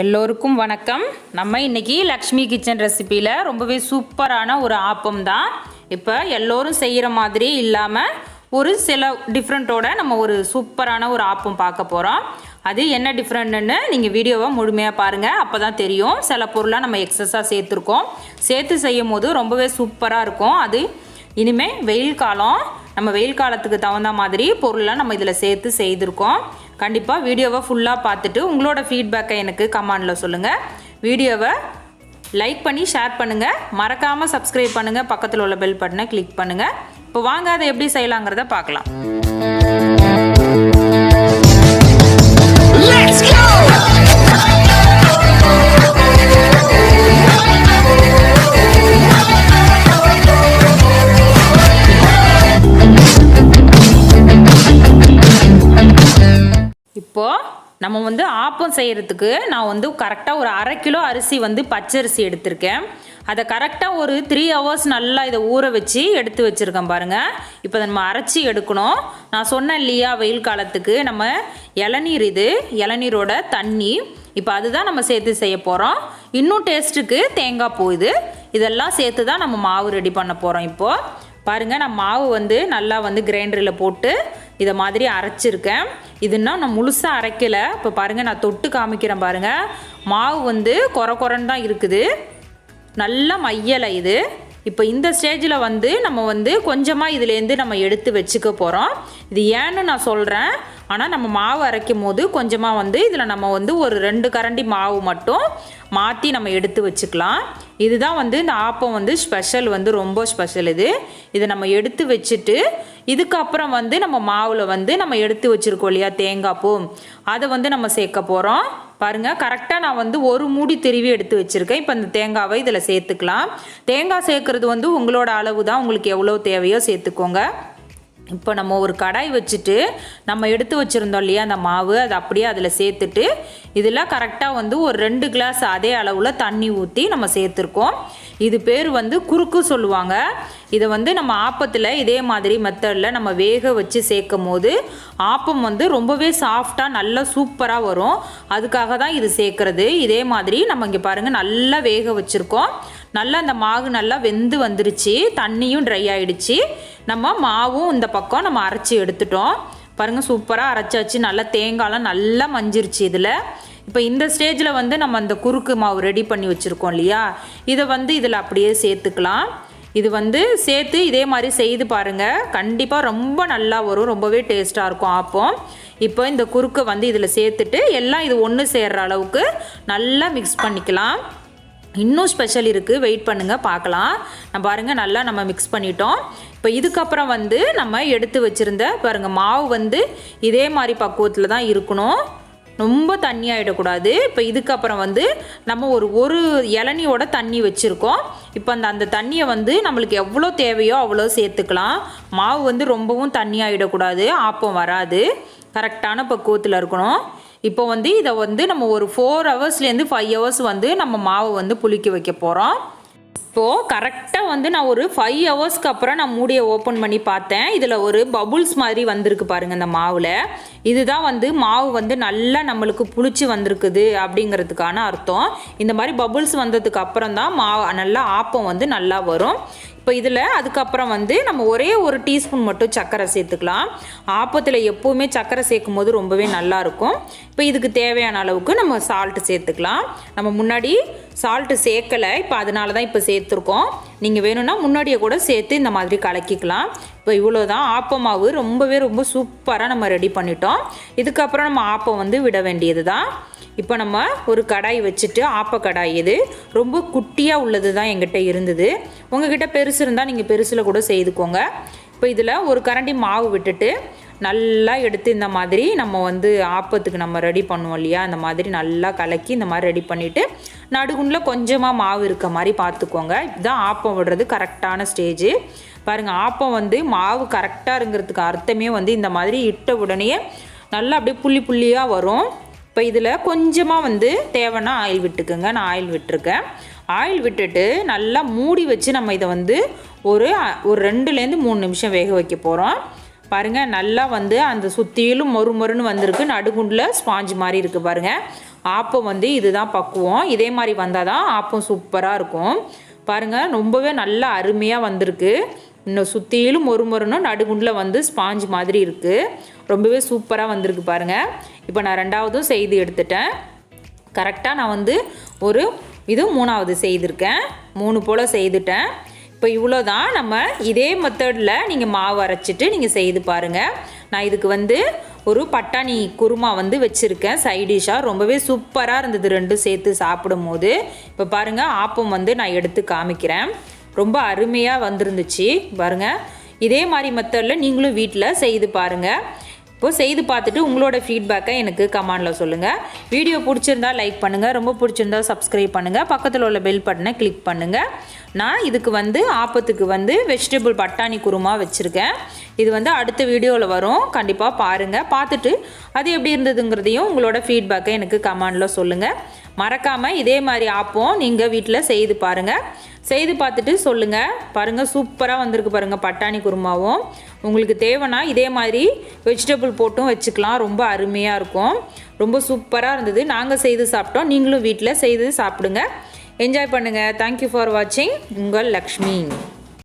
எல்லோருக்கும் வணக்கம். நம்ம இன்றைக்கி லக்ஷ்மி கிச்சன் ரெசிப்பியில் ரொம்பவே சூப்பரான ஒரு ஆப்பம் தான். இப்போ எல்லோரும் செய்கிற மாதிரி இல்லாமல் ஒரு சில டிஃப்ரெண்ட்டோட நம்ம ஒரு சூப்பரான ஒரு ஆப்பம் பார்க்க போகிறோம் அது என்ன டிஃப்ரெண்ட்டுன்னு நீங்கள் வீடியோவை முழுமையாக பாருங்கள் அப்போ தான் தெரியும். சில பொருளாக நம்ம எக்ஸஸாக சேர்த்துருக்கோம். சேர்த்து செய்யும் போது ரொம்பவே சூப்பராக இருக்கும். அது இனிமேல் வெயில் காலம். நம்ம வெயில் காலத்துக்கு தகுந்த மாதிரி பொருளை நம்ம இதில் சேர்த்து செய்திருக்கோம். கண்டிப்பாக வீடியோவை ஃபுல்லாக பார்த்துட்டு உங்களோட ஃபீட்பேக்கை எனக்கு கமெண்டில் சொல்லுங்கள் வீடியோவை லைக் பண்ணி ஷேர் பண்ணுங்கள் மறக்காமல் சப்ஸ்கிரைப் பண்ணுங்கள் பக்கத்தில் உள்ள பெல் பட்டனை கிளிக் பண்ணுங்கள் இப்போ வாங்க அதை எப்படி செய்யலாங்கிறத பார்க்கலாம். Let's go! நம்ம வந்து ஆப்பம் செய்கிறதுக்கு நான் வந்து கரெக்டாக ஒரு அரை கிலோ அரிசி வந்து பச்சரிசி எடுத்திருக்கேன். அதை கரெக்டாக ஒரு த்ரீ ஹவர்ஸ் நல்லா இதை ஊற வச்சு எடுத்து வச்சுருக்கேன் பாருங்கள் இப்போ அதை நம்ம அரைச்சி எடுக்கணும். நான் சொன்னேன் இல்லையா வெயில் காலத்துக்கு நம்ம இளநீர் இது இளநீரோட தண்ணி. இப்போ அதுதான் நம்ம சேர்த்து செய்ய போகிறோம் இன்னும் டேஸ்ட்டுக்கு தேங்காய் பூ இது. இதெல்லாம் சேர்த்து தான் நம்ம மாவு ரெடி பண்ண போகிறோம் இப்போது பாருங்கள் நான் மாவு வந்து நல்லா வந்து கிரைண்டரில் போட்டு இதை மாதிரி அரைச்சிருக்கேன். இதுன்னா நான் முழுசாக அரைக்கலை. இப்போ பாருங்கள் நான் தொட்டு காமிக்கிறேன் பாருங்கள் மாவு வந்து குறை குறைன்னு தான் இருக்குது. நல்லா மையலை இது. இப்போ இந்த ஸ்டேஜில் வந்து நம்ம வந்து கொஞ்சமாக இதுலேருந்து நம்ம எடுத்து வச்சுக்க போகிறோம் இது ஏன்னு நான் சொல்கிறேன் ஆனால் நம்ம மாவு அரைக்கும் போது கொஞ்சமாக வந்து இதில் நம்ம வந்து ஒரு ரெண்டு கரண்டி மாவு மட்டும் மாற்றி நம்ம எடுத்து வச்சுக்கலாம். இதுதான் வந்து இந்த ஆப்பம் வந்து ஸ்பெஷல் வந்து ரொம்ப ஸ்பெஷல் இது. இதை நம்ம எடுத்து வச்சுட்டு இதுக்கப்புறம் வந்து நம்ம மாவில் வந்து நம்ம எடுத்து வச்சுருக்கோம் இல்லையா தேங்காய் பூ. அதை வந்து நம்ம சேர்க்க போகிறோம் பாருங்கள் கரெக்டாக நான் வந்து ஒரு மூடி திருவி எடுத்து வச்சுருக்கேன். இப்போ இந்த தேங்காவை இதில் சேர்த்துக்கலாம். தேங்காய் சேர்க்குறது வந்து உங்களோட அளவு தான் உங்களுக்கு எவ்வளோ தேவையோ சேர்த்துக்கோங்க. இப்போ நம்ம ஒரு கடாய் வச்சுட்டு நம்ம எடுத்து வச்சுருந்தோம் இல்லையா அந்த மாவு அதை அப்படியே அதில் சேர்த்துட்டு இதில் கரெக்டாக வந்து ஒரு ரெண்டு கிளாஸ் அதே அளவில் தண்ணி ஊற்றி நம்ம சேர்த்துருக்கோம். இது பேர் வந்து குறுக்கு சொல்லுவாங்க. இதை வந்து நம்ம ஆப்பத்தில் இதே மாதிரி மெத்தடில் நம்ம வேக வச்சு சேர்க்கும் போது ஆப்பம் வந்து ரொம்பவே சாஃப்டாக நல்லா சூப்பராக வரும். அதுக்காக தான் இது சேர்க்குறது. இதே மாதிரி நம்ம இங்கே பாருங்கள் நல்லா வேக வச்சுருக்கோம். நல்லா அந்த மாவு நல்லா வெந்து வந்துருச்சு. தண்ணியும் ட்ரை ஆகிடுச்சு நம்ம மாவும் இந்த பக்கம் நம்ம அரைச்சி எடுத்துட்டோம். பாருங்கள் சூப்பராக அரைச்சாச்சு. நல்லா தேங்காயெலாம் நல்லா மஞ்சிருச்சு இதில். இப்போ இந்த ஸ்டேஜில் வந்து நம்ம அந்த குறுக்கு மாவு ரெடி பண்ணி வச்சுருக்கோம் இல்லையா? இதை வந்து இதில் அப்படியே சேர்த்துக்கலாம். இது வந்து சேர்த்து இதே மாதிரி செய்து பாருங்கள் கண்டிப்பாக ரொம்ப நல்லா வரும். ரொம்பவே டேஸ்ட்டாக இருக்கும். ஆப்பம் இப்போ இந்த குறுக்கை வந்து இதில் சேர்த்துட்டு எல்லாம் இது ஒன்று சேர்கிற அளவுக்கு நல்லா மிக்ஸ் பண்ணிக்கலாம். இன்னும் ஸ்பெஷல் இருக்குது வெயிட் பண்ணுங்கள் பார்க்கலாம். நான் பாருங்கள் நல்லா நம்ம மிக்ஸ் பண்ணிட்டோம். இப்போ இதுக்கப்புறம் வந்து நம்ம எடுத்து வச்சுருந்த பாருங்கள் மாவு வந்து இதே மாதிரி பக்குவத்தில் தான் இருக்கணும். ரொம்ப தண்ணி ஆகிடக்கூடாது இப்போ இதுக்கப்புறம் வந்து நம்ம ஒரு ஒரு இளநியோட தண்ணி வச்சுருக்கோம். இப்போ அந்த அந்த தண்ணியை வந்து நம்மளுக்கு எவ்வளோ தேவையோ அவ்வளோ சேர்த்துக்கலாம். மாவு வந்து ரொம்பவும் தண்ணி ஆகிடக்கூடாது ஆப்பம் வராது. கரெக்டான பக்குவத்தில் இருக்கணும். இப்போ வந்து இதை வந்து நம்ம ஒரு ஃபோர் ஹவர்ஸ்லேருந்து ஃபைவ் ஹவர்ஸ் வந்து நம்ம மாவு வந்து புளிக்க வைக்க போகிறோம் இப்போது கரெக்டாக வந்து நான் ஒரு ஃபைவ் ஹவர்ஸ்க்கு அப்புறம் நான் மூடியை ஓப்பன் பண்ணி பார்த்தேன். இதில் ஒரு பபுள்ஸ் மாதிரி வந்திருக்கு பாருங்கள் இந்த மாவில். இதுதான் வந்து மாவு வந்து நல்லா நம்மளுக்கு புளிச்சு வந்திருக்குது அப்படிங்கிறதுக்கான அர்த்தம். இந்த மாதிரி பபுள்ஸ் வந்ததுக்கு அப்புறம் தான் மாவு நல்லா ஆப்பம் வந்து நல்லா வரும். இப்போ இதில் அதுக்கப்புறம் வந்து நம்ம ஒரே ஒரு டீஸ்பூன் மட்டும் சர்க்கரை சேர்த்துக்கலாம். ஆப்பத்தில் எப்போவுமே சர்க்கரை சேர்க்கும் போது ரொம்பவே நல்லாயிருக்கும் இப்போ இதுக்கு தேவையான அளவுக்கு நம்ம சால்ட்டு சேர்த்துக்கலாம். நம்ம முன்னாடி சால்ட்டு சேர்க்கலை இப்போ அதனால தான் இப்போ சேர்த்துருக்கோம். நீங்கள் வேணும்னா முன்னாடியே கூட சேர்த்து இந்த மாதிரி கலக்கிக்கலாம். இப்போ இவ்வளோ தான் ஆப்ப மாவு ரொம்பவே ரொம்ப சூப்பராக நம்ம ரெடி பண்ணிட்டோம். இதுக்கப்புறம் நம்ம ஆப்பம் வந்து விட வேண்டியது தான் இப்போ நம்ம ஒரு கடாய் வச்சுட்டு ஆப்ப கடாய் இது ரொம்ப குட்டியாக உள்ளது தான் எங்கிட்ட இருந்தது. உங்ககிட்ட பெருசு இருந்தால் நீங்கள் பெருசில் கூட செய்துக்கோங்க. இப்போ இதில் ஒரு கரண்டி மாவு விட்டுட்டு நல்லா எடுத்து இந்த மாதிரி நம்ம வந்து ஆப்பத்துக்கு நம்ம ரெடி பண்ணுவோம் இல்லையா? அந்த மாதிரி நல்லா கலக்கி இந்த மாதிரி ரெடி பண்ணிவிட்டு நடுகுண்டில் கொஞ்சமாக மாவு இருக்க மாதிரி பார்த்துக்கோங்க. இதுதான் ஆப்பம் விடுறது கரெக்டான ஸ்டேஜு பாருங்கள் ஆப்பம் வந்து மாவு கரெக்டாக இருங்கிறதுக்கு அர்த்தமே வந்து இந்த மாதிரி இட்ட உடனே நல்லா அப்படியே புள்ளி புள்ளியாக வரும். இப்போ இதில் கொஞ்சமாக வந்து தேவைன்னா ஆயில் விட்டுக்குங்க. நான் ஆயில் விட்டுருக்கேன். ஆயில் விட்டுட்டு நல்லா மூடி வச்சு நம்ம இதை வந்து ஒரு ஒரு ரெண்டுலேருந்து மூணு நிமிஷம் வேக வைக்க போகிறோம் பாருங்கள் நல்லா வந்து அந்த சுற்றிலும் மொறு மொறுன்னு வந்திருக்கு. நடுகுண்டில் ஸ்பாஞ்ச் மாதிரி இருக்குது பாருங்கள் ஆப்பம் வந்து இதுதான் பக்குவம். இதே மாதிரி வந்தால் தான் ஆப்பம் சூப்பராக இருக்கும். பாருங்கள் ரொம்பவே நல்லா அருமையாக வந்திருக்கு. இன்னும் சுற்றிலும் ஒரு முறைனும் நடுகுண்டில் வந்து ஸ்பாஞ்ச் மாதிரி இருக்குது ரொம்பவே சூப்பராக வந்திருக்கு பாருங்கள் இப்போ நான் ரெண்டாவதும் செய்து எடுத்துட்டேன். கரெக்டாக நான் வந்து ஒரு இது மூணாவது செய்திருக்கேன். மூணு போல் செய்துட்டேன். இப்போ இவ்வளோ தான் நம்ம இதே மெத்தடில் நீங்கள் மாவு அரைச்சிட்டு நீங்கள் செய்து பாருங்கள் நான் இதுக்கு வந்து ஒரு பட்டாணி குருமா வந்து வச்சுருக்கேன். சைடிஷாக ரொம்பவே சூப்பராக இருந்தது. ரெண்டும் சேர்த்து சாப்பிடும் போது இப்போ பாருங்கள் ஆப்பம் வந்து நான் எடுத்து காமிக்கிறேன். ரொம்ப அருமையாக வந்திருந்துச்சு. பாருங்கள் இதே மாதிரி மெத்தடில் நீங்களும் வீட்டில் செய்து பாருங்கள் இப்போது செய்து பார்த்துட்டு உங்களோட ஃபீட்பேக்கை எனக்கு கமெண்டில் சொல்லுங்கள் வீடியோ பிடிச்சிருந்தா லைக் பண்ணுங்கள் ரொம்ப பிடிச்சிருந்தா சப்ஸ்கிரைப் பண்ணுங்கள் பக்கத்தில் உள்ள பெல் பட்டனை கிளிக் பண்ணுங்கள் நான் இதுக்கு வந்து ஆப்பத்துக்கு வந்து வெஜிடபிள் பட்டாணி குருமா வச்சுருக்கேன். இது வந்து அடுத்த வீடியோவில் வரும். கண்டிப்பாக பாருங்கள் பார்த்துட்டு அது எப்படி இருந்ததுங்கிறதையும் உங்களோட ஃபீட்பேக்கை எனக்கு கமெண்டில் சொல்லுங்கள் மறக்காமல் இதே மாதிரி ஆப்பம் நீங்கள் வீட்டில் செய்து பாருங்கள் செய்து பார்த்துட்டு சொல்லுங்கள் பாருங்கள் சூப்பராக வந்திருக்கு பாருங்கள் பட்டாணி குருமாவும். உங்களுக்கு தேவைன்னா இதே மாதிரி வெஜிடபிள் போட்டும் வச்சுக்கலாம். ரொம்ப அருமையாக இருக்கும். ரொம்ப சூப்பராக இருந்தது. நாங்கள் செய்து சாப்பிட்டோம். நீங்களும் வீட்டில் செய்து சாப்பிடுங்க. என்ஜாய் பண்ணுங்கள் தேங்க்யூ ஃபார் வாட்சிங் உங்கள் லக்ஷ்மி.